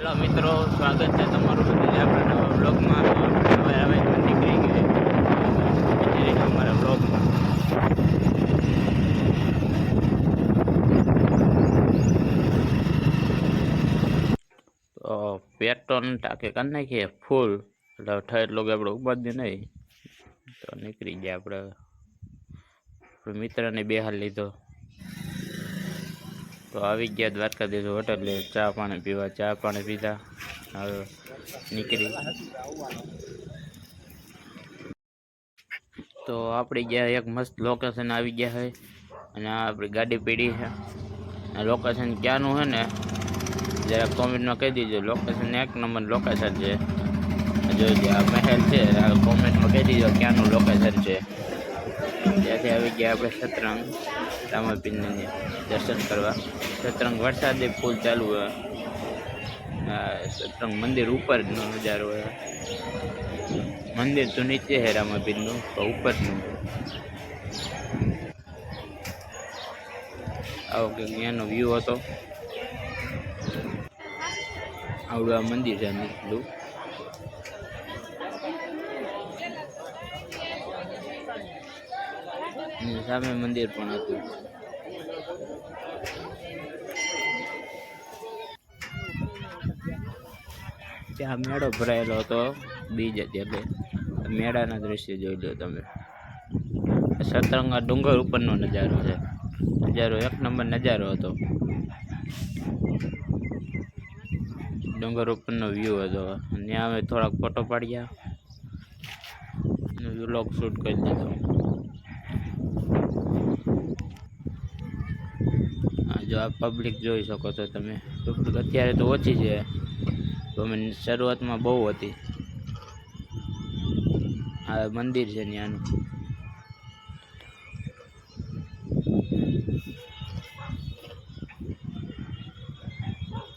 Hello મિત્રો, સ્વાગત છે તમારું બધું. આપણા બ્લોગમાં હવે હવે નીકળી ગઈ અમારા બ્લોગમાં તો પેટ્રોલ ટાંકે કરી નાખીએ, ફૂલ. એટલે એટલું કે આપણે ઉપાધિ નહીં. તો નીકળી ગયા આપણે. મિત્રને બે હાલ લીધો. તો આવી ગયા દ્વારકાધીશ હોટલે ચા પાણી પીવા, ચા પાણી પીધા, હવે નીકળી. તો આપણે ગયા એક મસ્ત લોકેશન આવી ગયા છે અને આપણી ગાડી પીડી છે લોકેશન ક્યાંનું છે ને, જરા કોમેન્ટમાં કહી દીજો. લોકેશન એક નંબર લોકેશન છે. જોઈ આ મહેલ છે. કોમેન્ટમાં કહી દીજો ક્યાંનું લોકેશન છે. ત્યાંથી આવી ગયા આપણે સતરંગ રામાપીરને દર્શન કરવા. સતરંગ વરસાદે ફૂલ ચાલુ હોય. સતરંગ મંદિર ઉપરનો નજારો હોય. મંદિર તો નીચે છે રામાપીરનું તો ઉપરનું આવો કે અહીંયાનો વ્યૂ હતો. આવડું આ મંદિર છે નીકળું અને સામે મંદિર પણ હતું. ત્યાં મેળો ભરાયેલો હતો, બીજ એટલે મેળાના દ્રશ્ય જોઈ લો તમે. સતરંગા ડુંગર ઉપરનો નજારો છે. નજારો એક નંબર નજારો હતો. ડુંગર ઉપરનો વ્યૂ હતો. ત્યાં અમે થોડાક ફોટો પાડ્યા. વ્લોગ શૂટ કરી દીધો જો આ પબ્લિક જોઈ શકો છો તમે. પબ્લિક અત્યારે તો ઓછી છે. અમે શરૂઆતમાં બહુ હતી. આ મંદિર છે ત્યાંનું.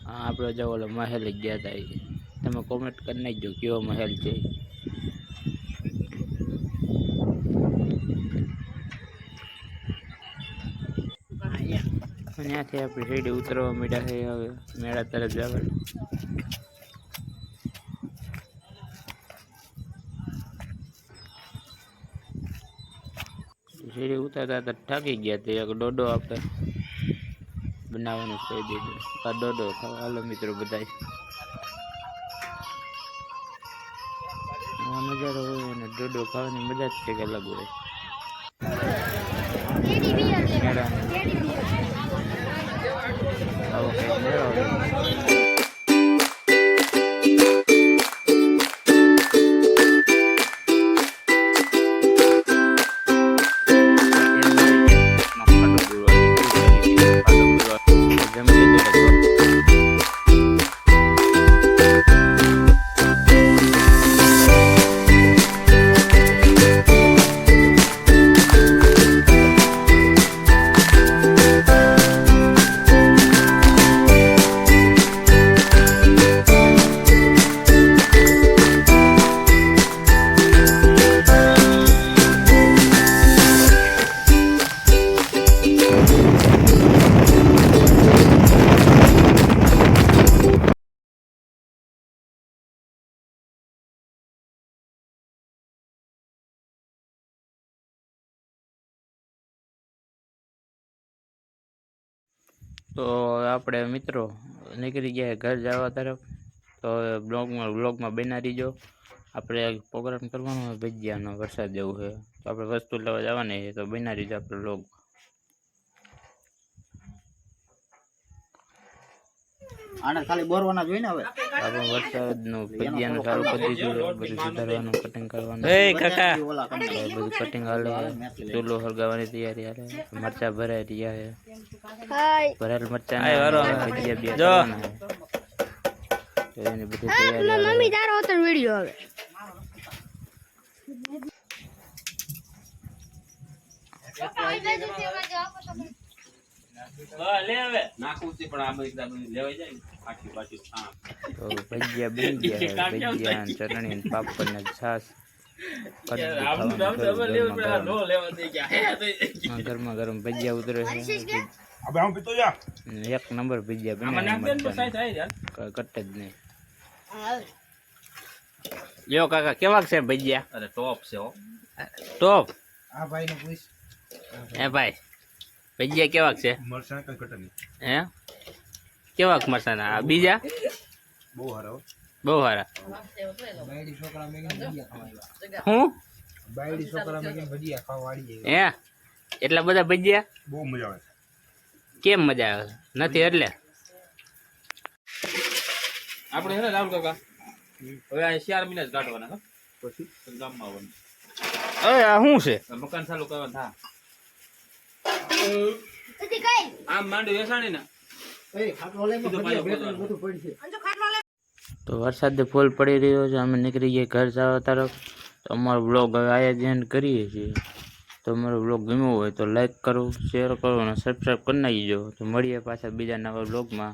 આપણે જો ઓલો મહેલ ગયા હતા. તમે કોમેન્ટ કરી નાખજો, કેવો મહેલ છે ત્યાંથી આપણે રેડી ઉતરવા માંડ્યા છે હવે મેળા તરફ જવાનું સીડી ઉતરતા હતા થાકી ગયા તે એક ડોડો આપણે બનાવવાનું કહી દીધું આ ડોડો ખાવા હાલો મિત્રો બધા આવો નજારો હોય અને ડોડો ખાવાની મજા જ કંઈક અલગ હોય મેળાનો આવો તો આપણે મિત્રો નીકળી ગયા ઘર જવા તરફ. તો બ્લોગમાં બ્લોગમાં બના રહીજો. આપણે પ્રોગ્રામ કરવાનો ભજીયાનો વરસાદ જેવું છે તો આપણે વસ્તુ લેવા જવાની છે તો બના રહીજો આપણે બ્લોગ આને ખાલી બોરવાના જોઈને હવે? આપણે વરસાદનું ભજીયાનું સારું દીધું છે. બધું સુધારવાનું કટિંગ કરવાનું. એ કાકા. બધું કટિંગ હાલે. ચૂલો હળગાવાની તૈયારી હાલે. મરચા ભરાઈ રહ્યા છે. ભરેલ મરચા ભજીયા બે કરવાના છે. તો એની બધી તૈયારી. મમ્મી તારો હતો વિડિયો હવે તો ભજીયા બની ગયા. ભજીયા ચટણી ને પાપડ ને છાશ. ગરમ ગરમ. હા, ગરમા ગરમ ભજીયા ઉતરે છે. હવે આમ પીતો જા. એક નંબર ભજીયા બનાવી કટ જ નહીં. લ્યો કાકા કેવાક છે ભજીયા? અરે ટોપ છે હો. ટોપ? આ ભાઈ ને પૂછ. હે ભાઈ ભજીયા કેવાક છે? મરસા કલકત્તાની હે? કેવાક મસાના આ બીજા? બહુ સારા બહુ સારા બાયડી છોકરા મેં ભજીયા ખાવા હું? બાયડી છોકરા મેં ભજીયા ખાવા વાળી હે? એટલા બધા ભજીયા? બહુ મજા આવે. કેમ મજા આવે? નથી એટલે? આપણે હેને ને કાકા હવે આ ચાર મહિના જ કાઢવાના પછી પછી? ગામમાં આવવાનું. અરે આ શું છે? મકાન ચાલુ કરવાનું થા આમ વેસાણી ને તો વરસાદ ફૂલ પડી રહ્યો છે અમે નીકળી ગયા ઘર જવા તરફ તો અમારો બ્લોગ હવે આયોજન કરીએ છીએ. તો અમારો બ્લોગ ગમ્યો હોય તો લાઈક કરો શેર કરો અને સબસ્ક્રાઈબ કરી નાખજો. તો મળીએ પાછા બીજા નવા બ્લોગમાં